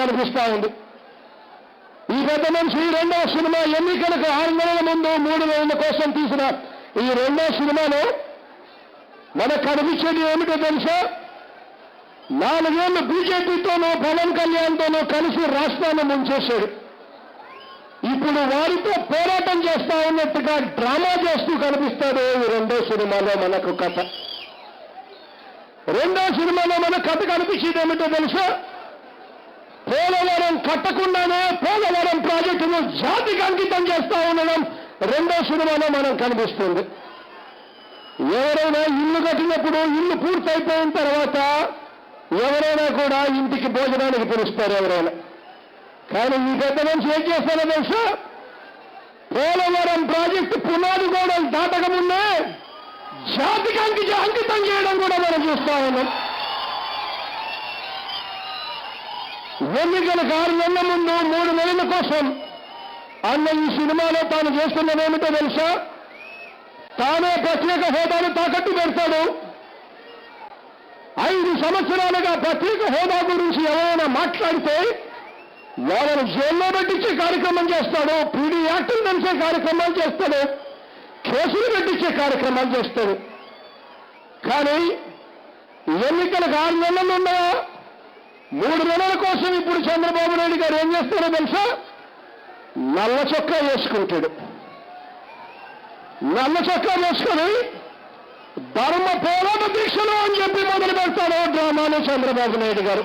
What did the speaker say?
కనిపిస్తా ఉంది. ఈ పెద్ద మనిషి రెండవ సినిమా ఎన్నికలకు ఆరు నెలల ముందు మూడు నెలల కోసం తీసిన ఈ రెండో సినిమాలో మనకు కనిపించేది ఏమిటో తెలుసా? నాలుగేళ్ళు బీజేపీతోనూ పవన్ కళ్యాణ్తోనూ కలిసి రాష్ట్రాన్ని ముంచేశాడు. ఇప్పుడు వారితో పోరాటం చేస్తా ఉన్నట్టుగా డ్రామా చేస్తూ కనిపిస్తాడు ఈ రెండో సినిమాలో మనకు కథ. రెండో సినిమాలో మన కథ కనిపించేది ఏమిటో తెలుసా? కట్టకుండానే పోలవరం ప్రాజెక్టును జాతికి అంకితం చేస్తా ఉండడం రెండో సినిమాలో మనం కనిపిస్తుంది. ఎవరైనా ఇల్లు కట్టినప్పుడు ఇల్లు పూర్తయిపోయిన తర్వాత ఎవరైనా కూడా ఇంటికి భోజనానికి పిలుస్తారు ఎవరైనా. కానీ ఈ పెద్ద మనిషి ఏం చేస్తారో తెలుసా? పోలవరం ప్రాజెక్టు పునాది కూడా దాటకముందే జాతికి అంకితం చేయడం కూడా మనం చూస్తా ఉన్నాం. ఎన్నికలకు ఆరు నెలల ముందు మూడు నెలల కోసం. అన్న ఈ సినిమాలో తాను చేస్తున్నది ఏమిటో తెలుసా? తానే ప్రత్యేక హోదాను తాకట్టు పెడతాడు. ఐదు సంవత్సరాలుగా ప్రత్యేక హోదా గురించి ఎవరైనా మాట్లాడితే వాళ్ళని జైల్లో పెట్టించే కార్యక్రమం చేస్తాడు పీడీ యాక్టులు తెలిసే కార్యక్రమాలు చేస్తాడు కేసులు పెట్టించే కార్యక్రమాలు చేస్తాడు. కానీ ఎన్నికలకు ఆరు నెలలు ఉన్నాయా? మూడు నెలల కోసం ఇప్పుడు చంద్రబాబు నాయుడు గారు ఏం చేస్తారో తెలుసా? నల్ల చొక్కా వేసుకుంటాడు. నల్ల చొక్కా వేసుకొని ధర్మ పోరాట దీక్షలు అని చెప్పి మొదలు పెడతాడు డ్రామాను చంద్రబాబు నాయుడు గారు.